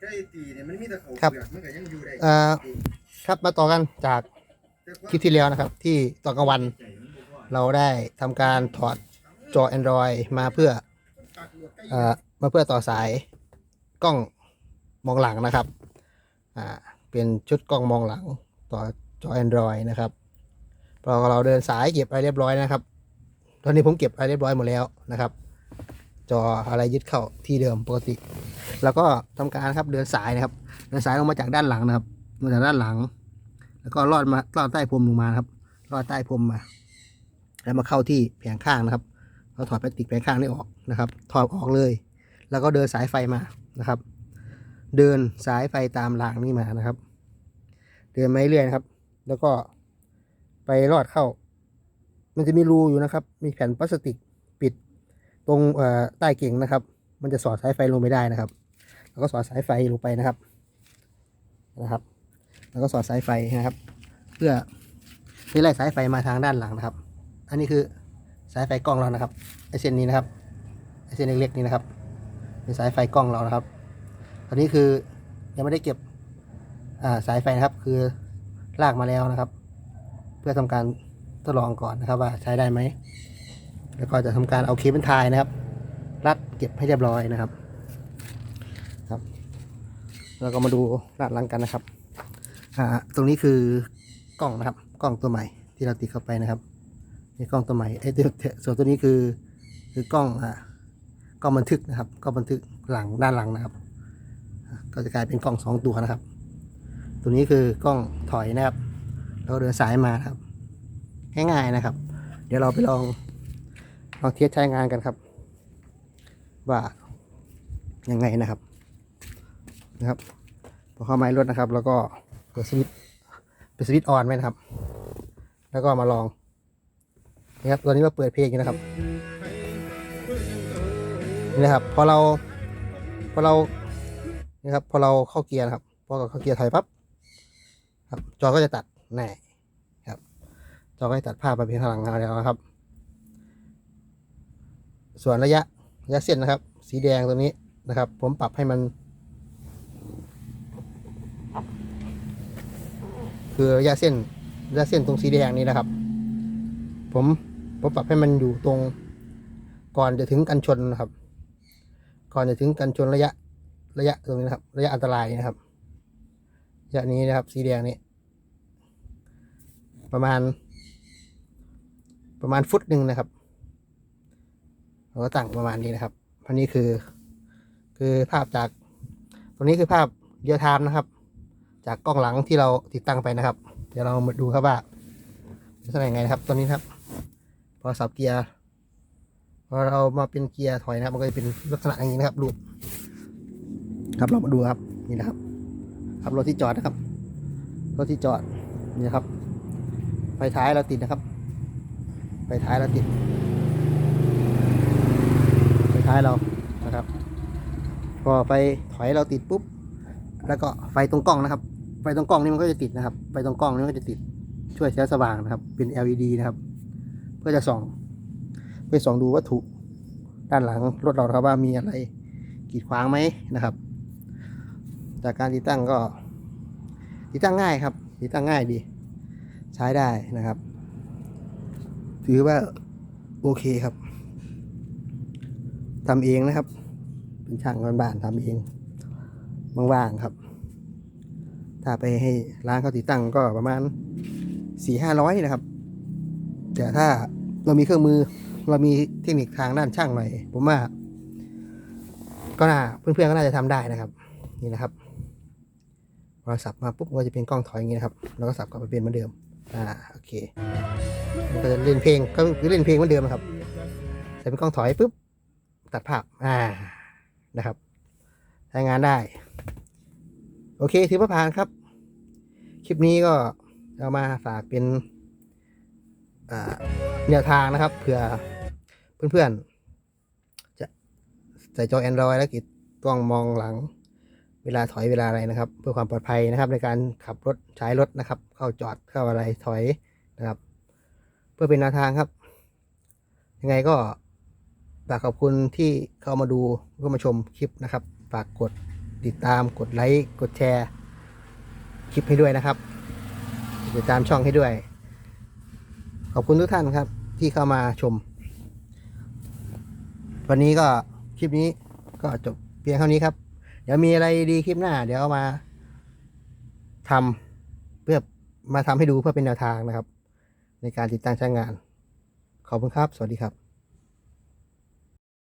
ไก่ตีเนี่ยมันมีแต่เขาครับเปลือกมันก็ยังอยู่ได้เอ่อครับมาต่อกันจากคลิปที่แล้วนะครับ ที่ตอนกลางวันเราได้ทำการถอดจอ Android มาเพื่อเอ่อมาเพื่อต่อสายกล้องมองหลังนะครับอ่าเป็นชุดกล้องมองหลังต่อจอ Android นะครับพอเราเดินสายเก็บอะไรเรียบร้อยนะครับ ตอนนี้ผมเก็บอะไรเรียบร้อยหมดแล้วนะครับ จออะไรยึดเข้าที่เดิมปกติ แล้วก็ทำการครับเดินสายนะครับ เดินสายลงมาจากด้านหลังนะครับมาจากด้านหลัง แล้วก็ลอดมาลอดใต้พรมลงมาครับลอดใต้พรมมา แล้วมาเข้าที่แผงข้างนะครับเราถอดพลาสติกแผงข้างนี้ออกนะครับ ถอดออกเลย แล้วก็เดินสายไฟมานะครับ เดินสายไฟตามรางนี้มานะครับ เดินไมาเรื่อยนะครับ แล้วก็ไปลอดเข้า มันจะมีรูอยู่นะครับ มีแผ่นพลาสติกปิด ตรงใต้เก่งนะครับ มันจะสอดสายไฟลงไม่ได้นะครับ แล้วก็สอดสายไฟลงไปนะครับนะครับ แล้วก็สอดสายไฟนะครับ เพื่อนี่ไล่สายไฟมาทางด้านหลังนะครับ อันนี้คือสายไฟกล้องเรานะครับไอเส้นนี้นะครับไอเส้นเล็กๆนี้นะครับ เป็นสายไฟกล้องเรานะครับตอนนี้คือยังไม่ได้เก็บสายไฟนะครับ คือลากมาแล้วนะครับ เพื่อทำการทดลองก่อนนะครับว่าใช้ได้ไหม แล้วก็จะทำการเอาเคเบิลไทยนะครับ รัดเก็บให้เรียบร้อยนะครับครับแล้วก็มาดูด้านหลังกันนะครับอ่าตรงนี้คือกล้องนะครับ กล้องตัวใหม่ที่เราติดเข้าไปนะครับนี่กล้องตัวใหม่ไอ้ตัวส่วนตัวนี้คือคือกล้องอ่ากล้องบันทึกนะครับกล้องบันทึกหลังด้านหลังนะครับ ก็จะกลายเป็นกล้องสองตัวนะครับ ตัวนี้คือกล้องถอยนะครับแล้วเดินสายมาครับ ง่ายๆนะครับ เดี๋ยวเราไปลอง ลองเทสใช้งานกันครับ ว่ายังไงนะครับนะครับพอเข้าไม้รถนะครับ แล้วก็เปิดสวิตเป็นสวิตออนไว้นะครับ แล้วก็มาลองนี่ครับตอนนี้เราเปิดเพลงอยู่นะครับนี่นะครับพอเราพอเรานี่ครับพอเราเข้าเกียร์นะครับพอเราเข้าเกียร์ถอยปั๊บครับจอก็จะตัดแน่ครับจอก็จะตัดภาพไปเพียงทางหลังเราแล้วนะครับ ส่วนระยะระยะเส้นนะครับ สีแดงตรงนี้นะครับ ผมปรับให้มัน คือระยะเส้นระยะเส้นตรงสีแดงนี้นะครับ ผมผมปรับให้มันอยู่ตรงก่อนจะถึงกันชนนะครับ ก่อนจะถึงกันชนระยะระยะตรงนี้นะครับ ระยะอันตรายนะครับระยะนี้นะครับ สีแดงนี้ ประมาณ ประมาณฟุตหนึ่งนะครับ เราก็ตั้งประมาณนี้นะครับอันนี้คือ คือภาพจาก ตรงนี้คือภาพเรียลไทม์นะครับ จากกล้องหลังที่เราติดตั้งไปนะครับ เดี๋ยวเรามาดูครับว่าจะเป็นยังไงนะครับตัวนี้ครับ พอสับเกียร์พอเรามาเป็นเกียร์ถอยนะครับ มันก็จะเป็นลักษณะอย่างนี้นะครับรูปครับเรามาดูครับนี่นะครับ ครับรถที่จอดนะครับรถที่จอดนี่นะครับไฟท้ายเราติดนะครับไฟท้ายเราติด ท้ายเรานะครับ พอไฟถอยเราติดปุ๊บ แล้วก็ไฟตรงกล้องนะครับ ไฟตรงกล้องนี่มันก็จะติดนะครับ ไฟตรงกล้องนี่มันก็จะติด ช่วยแสงสว่างนะครับ เป็น LED นะครับ เพื่อจะส่องเพื่อส่องดูวัตถุด้านหลังรถเราครับว่ามีอะไรกีดขวางไหมนะครับ จากการติดตั้งก็ ติดตั้งง่ายครับ ติดตั้งง่ายดี ใช้ได้นะครับ ถือว่าโอเคครับ ทำเองนะครับ เป็นช่างบ้านๆทำเองว่างๆครับ ถ้าไปให้ร้านเขาติดตั้งก็ประมาณสี่ห้าร้อยนะครับ แต่ถ้าเรามีเครื่องมือ เรามีเทคนิคทางด้านช่างหน่อย ผมว่าก็น่าเพื่อนๆก็น่าจะทำได้นะครับ นี่นะครับพอสับมาปุ๊บก็จะเป็นกล้องถอยอย่างนี้นะครับ แล้วก็สับกลับไปเป็นเหมือนเดิม อ่าโอเคมันก็จะเล่นเพลงก็เล่นเพลงเหมือนเดิมนะครับใส่เป็นกล้องถอยปุ๊บ ตัดภาพอ่านะครับใช้งานได้ โอเค ถือว่าผ่านครับ คลิปนี้ก็เอามาฝากเป็นแนวทางนะครับเผื่อเพื่อนๆ จะใส่จอ Android แล้วกิดกล้องมองหลังเวลาถอยเวลาอะไรนะครับ เพื่อความปลอดภัยนะครับ ในการขับรถใช้รถนะครับ เข้าจอดเข้าอะไรถอยนะครับ เพื่อเป็นแนวทางครับ ยังไงก็ ฝากขอบคุณที่เข้ามาดูเข้ามาชมคลิปนะครับ ฝากกดติดตามกดไลค์กดแชร์คลิปให้ด้วยนะครับติดตามช่องให้ด้วย ขอบคุณทุกท่านครับ ที่เข้ามาชม วันนี้ก็คลิปนี้ก็จบเพียงเท่านี้ครับ เดี๋ยวมีอะไรดีคลิปหน้า เดี๋ยวามาทำเพื่อมาทำให้ดูเพื่อเป็นแนวทางนะครับ ในการติดตั้งใช้งาน ขอบคุณครับ สวัสดีครับ